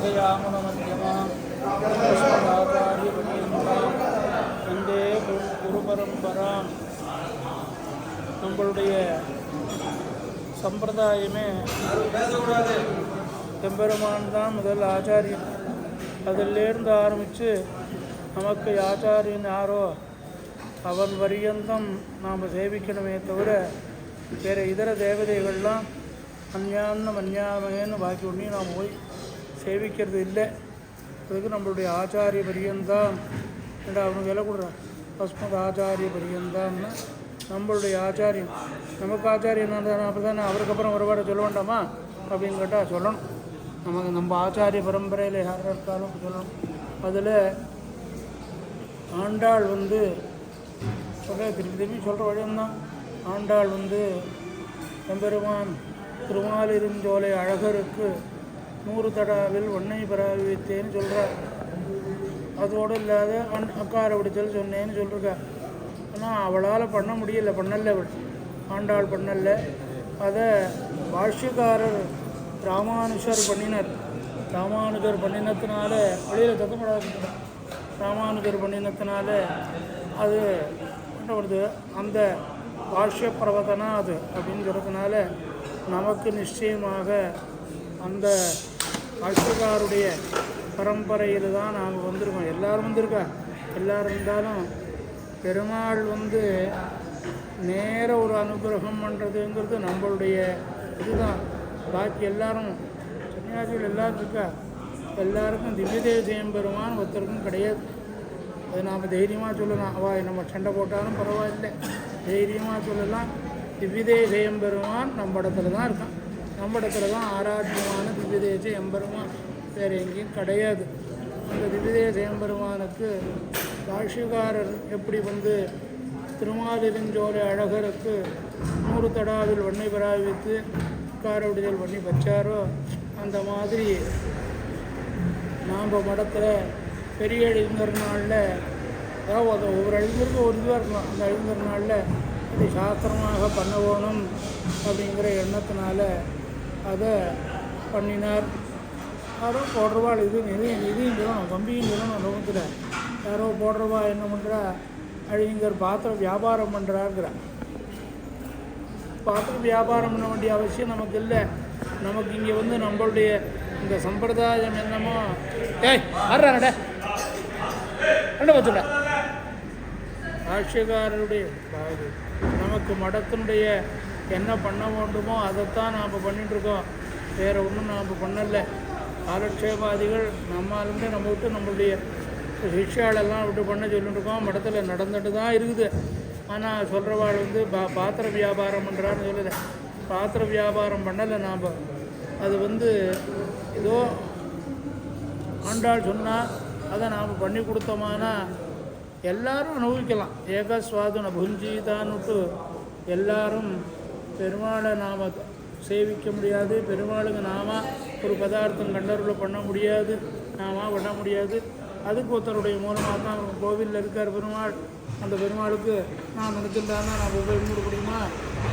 श्रद्धयामनमध्यमां अस्मदाचार्यपर्यन्तां வந்தே குரு குரு பரம்பராம் நம்மளுடைய சம்பிரதாயமே எம்பெருமான் தான் முதல் ஆச்சாரியன் அதிலேருந்து ஆரம்பித்து நமக்கு ஆச்சாரியன் யாரோ அவன் வரியந்தம் நாம் சேவிக்கணுமே தவிர வேறு இதர தேவதைகள்லாம் அந்யான்னு மன்யாமேன்னு பாக்கி ஒன்றையும் நாம் போய் சேவிக்கிறது இல்லை அதுக்கு நம்மளுடைய ஆச்சாரிய பரியந்தான் ஏண்டா அவனுக்கு விலை கொடுறான் பஸ்மத் ஆச்சாரிய பரியந்தான்னு நம்மளுடைய ஆச்சாரியம். நமக்கு ஆச்சாரியம் அப்போ தானே அவருக்கு அப்புறம் ஒருபாடு சொல்ல வேண்டாமா? அப்படின்னு கேட்டால் சொல்லணும். நமக்கு நம்ம ஆச்சாரிய பரம்பரையில் யார் இருக்காலும் சொல்லணும். அதில் ஆண்டாள் வந்து சொல்ல திருப்பி திருப்பி சொல்கிற வழியம்தான். ஆண்டாள் வந்து எம்பெருமான் திருமாலிருஞ்சோலை அழகருக்கு நூறு தடாவில் ஒன்னை பராவித்தேன்னு சொல்கிறார் அதோடு இல்லாத அன் அக்கார பிடிச்சல் சொன்னேன்னு சொல்லியிருக்கா ஆனால் அவளால் பண்ண முடியல பண்ணல அவள். ஆண்டாள் பண்ணல. அதை பாஷ்யக்காரர் ராமானுஷர் பண்ணினார். ராமானுஜர் பண்ணினத்தினால வெளியில் தத்தப்படாது ராமானுஜர் பண்ணினத்தினால அது என்ன பண்ணுது? அந்த பாஷ்ய பிரவதனா அது அப்படின்னு சொல்கிறதுனால நமக்கு நிச்சயமாக அந்த பாஷ்யக்காருடைய பரம்பரையில் தான் நாங்கள் வந்திருக்கோம். எல்லோரும் வந்திருக்கா? எல்லோரும் இருந்தாலும் பெருமாள் வந்து நேர ஒரு அனுகிரகம் பண்ணுறதுங்கிறது நம்மளுடைய இதுதான். பாக்கி எல்லாரும் சன்னியாசிகள் எல்லாரும் இருக்கா? எல்லாருக்கும் திவ்ய தேசியம் பெருமான் ஒருத்தருக்கும் கிடையாது. அதை நாம் தைரியமாக சொல்லலாம். அவள் நம்ம சண்டை போட்டாலும் பரவாயில்லை. தைரியமாக சொல்லலாம். திவ்யதேச எம்பெருமான் நம்ம இடத்துல தான் இருக்கான். நம்ம இடத்துல தான் ஆராத்தியமான திவ்யதேச எம்பெருமான். வேறு எங்கேயும் கிடையாது. அந்த திவ்யதேச எம்பெருமானுக்கு பாஷ்யக்காரர் எப்படி வந்து திருமாலிருஞ்சோலை அழகருக்கு நூறு தடாவில் வண்ணை பராவித்து காரவிடுதல் பண்ணி வச்சாரோ அந்த மாதிரி நாம் மடத்தில் பெரிய எழுந்தர் நாளில் அதாவது ஒவ்வொரு எழுந்தருக்கும் ஒரு இதுவாக இருக்கலாம். அந்த எழுந்தர் நாளில் இது சாஸ்திரமாக பண்ண வேணும் அப்படிங்கிற எண்ணத்தினால அதை பண்ணினார். யாரோ போடுறவாள் இது நிதி நிதியும் சொல்லணும் கம்பியும் சொல்லணும் லோகத்தில் யாரோ போடுறவா என்ன பண்ணுறா அழிங்கர் பாத்திரம் வியாபாரம் பண்ணுறாருங்கிறார் பாத்திரம் வியாபாரம் பண்ண வேண்டிய அவசியம் நமக்கு இல்லை. நமக்கு இங்கே வந்து நம்மளுடைய இந்த சம்பிரதாயம் என்னமோ. ஏய் ஆடுறானட ரெண்டு பத்துடா பாஷ்யக்காரருடைய நமக்கு மடத்தினுடைய என்ன பண்ண வேண்டுமோ அதைத்தான் நாம் பண்ணிட்டுருக்கோம். வேறு ஒன்றும் நாம் பண்ணலை. காலக்ஷேபாதிகள் நம்மாலேருந்து நம்ம விட்டு நம்மளுடைய சிஷ்யாலெல்லாம் விட்டு பண்ண சொல்லிட்டு இருக்கோம் மடத்தில் நடந்துட்டு தான் இருக்குது. ஆனால் சொல்கிறவாள் வந்து பா பாத்திர வியாபாரம் பண்ணுறான்னு சொல்லலை. பாத்திர வியாபாரம் பண்ணலை நாம். அது வந்து ஏதோ ஆண்டாள் சொன்னால் அதை நாம் பண்ணி கொடுத்தோமானா எல்லாரும் அனுபவிக்கலாம். ஏகஸ்வாதுன புஞ்சிதான்னுட்டு எல்லாரும் பெருமாளை நாம் சேவிக்க முடியாது. பெருமாளுக்கு நாம ஒரு பதார்த்தம் கண்டருளை பண்ண முடியாது. நாம பண்ண முடியாது. அதுக்கு ஒருத்தருடைய மூலமாக தான் கோவிலில் இருக்கார் பெருமாள். அந்த பெருமாளுக்கு நான் நினச்சிருந்தாருன்னா நான் போய் மூட முடியுமா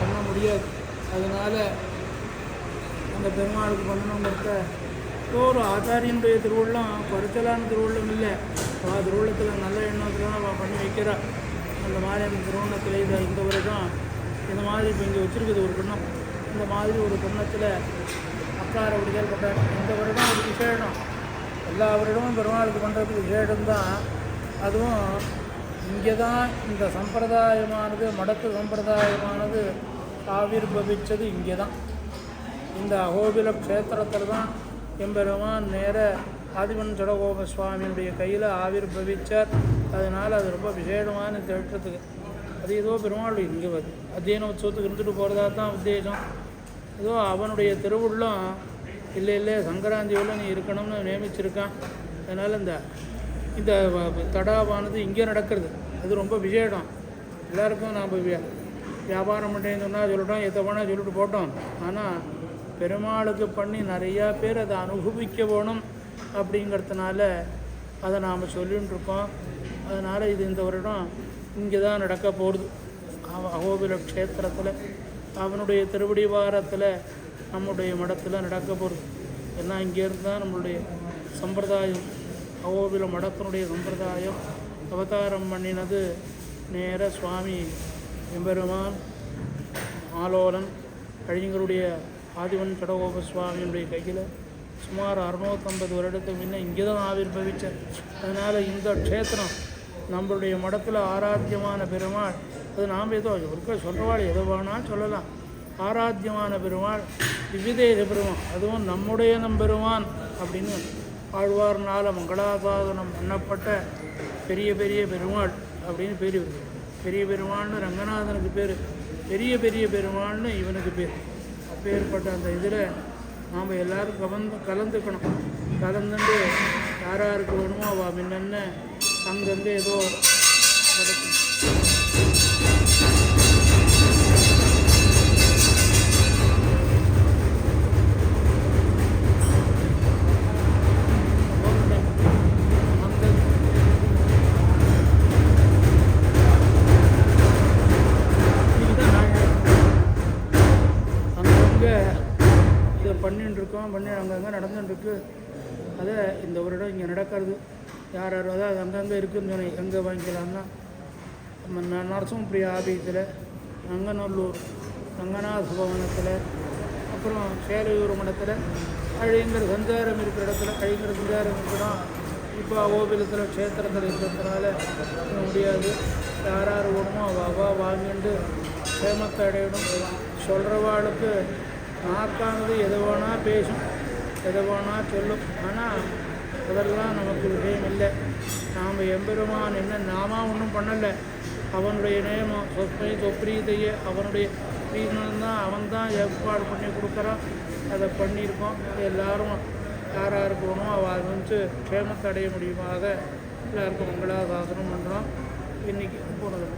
பண்ண முடியாது. அதனால் அந்த பெருமாளுக்கு பண்ணணுங்கிறத ஒரு ஆச்சாரியனுடைய திருவுள்ளம் குறைச்சலான திருவுள்ளம் இல்லை. வா திருவுள்ளத்தில் நல்ல எண்ணத்தில் தான் பண்ணி வைக்கிறா அந்த மாதிரி அந்த திருவண்ணத்தில் இதை இந்த வருடம் இந்த மாதிரி இப்போ இங்கே வச்சுருக்குது ஒரு பின்னம் இந்த மாதிரி ஒரு பின்னத்தில் அக்கார விடுதல் பட்டார் இந்த வருடம் ஒரு விசேடம் எல்லா வருடமும் பெருமாளுக்கு பண்ணுறதுக்கு விசேடம் தான் அதுவும் இங்கே தான் இந்த சம்பிரதாயமானது மடத்து சம்பிரதாயமானது ஆவிர்பவிச்சது இங்கே தான் இந்த அகோபில க்ஷேத்திரத்தில் தான் எம்பெருமான் நேர ஆதிவன் ஜடகோப சுவாமியினுடைய கையில் ஆவிர்பவிச்சார் அதனால் அது ரொம்ப விசேடமான தேட்டத்துக்கு அது ஏதோ பெருமாள் இங்கே வருது. அத்தியன உற்சவத்துக்கு இருந்துட்டு போகிறதா தான் உத்தேசம். ஏதோ அவனுடைய திருவுள்ளம் இல்லை இல்லை சங்கராந்தியோடு நீ இருக்கணும்னு நியமிச்சிருக்கான். அதனால் இந்த இந்த தடாவானது இங்கே நடக்கிறது. அது ரொம்ப விசேடம் எல்லாருக்கும் நாம் வியா வியாபாரம் பண்ணேன்னு சொன்னால் சொல்லட்டோம் எதை வேணால் சொல்லிட்டு போட்டோம். ஆனால் பெருமாளுக்கு பண்ணி நிறையா பேர் அதை அனுபவிக்க வேணும் அப்படிங்கிறதுனால அதை நாம் சொல்லின்னு இருக்கோம். அதனால் இது இந்த வருடம் இங்கே தான் நடக்க போகிறது அகோபில க்ஷேத்திரத்தில் அவனுடைய திருவடி வாரத்தில் நம்முடைய மடத்தில் நடக்க போகிறது எல்லாம் இங்கேருந்து தான் நம்மளுடைய சம்பிரதாயம். அகோபில மடத்தினுடைய சம்பிரதாயம். அவதாரம் பண்ணினது நேர சுவாமி எம்பெருமான் ஆலோலன் கழிஞருடைய ஆதிவன் கடகோப சுவாமியினுடைய கையில் சுமார் அறுநூத்தம்பது வருடத்துக்கு முன்னே இங்கே தான் ஆவிர்வவிச்சார் அதனால் இந்த க்ஷேத்திரம் நம்மளுடைய மடத்தில் ஆராத்தியமான பெருமாள். அது நாம் ஏதோ இருக்க சொல்கிறவாள் எது வேணாலும் சொல்லலாம். ஆராத்தியமான பெருமாள் திவ்யதேச பெருமான் அதுவும் நம்முடைய நம்பெருமான் அப்படின்னு ஆழ்வார்னால மங்களாசாதனம் பண்ணப்பட்ட பெரிய பெரிய பெருமாள் அப்படின்னு பேர் இருக்கு. பெரிய பெருமாள்னு ரங்கநாதனுக்கு பேர். பெரிய பெரிய பெருமாள்னு இவனுக்கு பேர். அப்பேற்பட்ட அந்த இதில் நாம் எல்லாரும் கலந்து கலந்துக்கணும். கலந்துட்டு யார் யாருக்கு வேணுமோ அவள் முன்னென்ன அங்கேருந்து ஏதோ நடக்கும் இதை பண்ணிட்டு இருக்கோம் பண்ணி அங்கங்கே நடந்துட்டு இருக்கு. அதை இந்த வருடம் இங்கே நடக்கிறது. யார் யார் அதாவது அங்கங்கே இருக்குன்னு சொன்னேன். எங்கே வாங்கிக்கலாம்னா நம்ம ந- ஆபீஸில் நங்கநல்லூர் ரங்கநாத பவனத்தில் அப்புறம் சேலையூர் மடத்தில் அழிங்கிற சஞ்சாரம் இருக்கிற இடத்துல அழிங்கிற சஞ்சாரம் இருக்கிறோம் இப்போ கோபிலத்தில் க்ஷேத்திரத்தில் இருக்கிறதுனால முடியாது. யார் யார் ஓடுமோ அவ்வா வாங்கிட்டு சேமத்தை அடையணும். சொல்கிறவாளுக்கு நாக்கானது எது வேணால் பேசும் எதை வேணால் சொல்லும். ஆனால் அதெல்லாம் நமக்கு விஷயம் இல்லை. நாம் எம்பெருமான் என்ன நாம ஒன்றும் பண்ணலை. அவனுடைய நேமம் சொத்தை சொப்ரீதையே அவனுடைய பிரீதனம் தான் அவன் தான் ஏற்பாடு பண்ணி கொடுக்குறான். அதை பண்ணியிருக்கோம். எல்லாரும் யார் யார் போகணும் அவள் வந்து க்ஷேமத்தை அடைய முடியுமாக எல்லாருக்கும் மங்களாசாசனம் பண்ணுறோம் இன்றைக்கி போனது.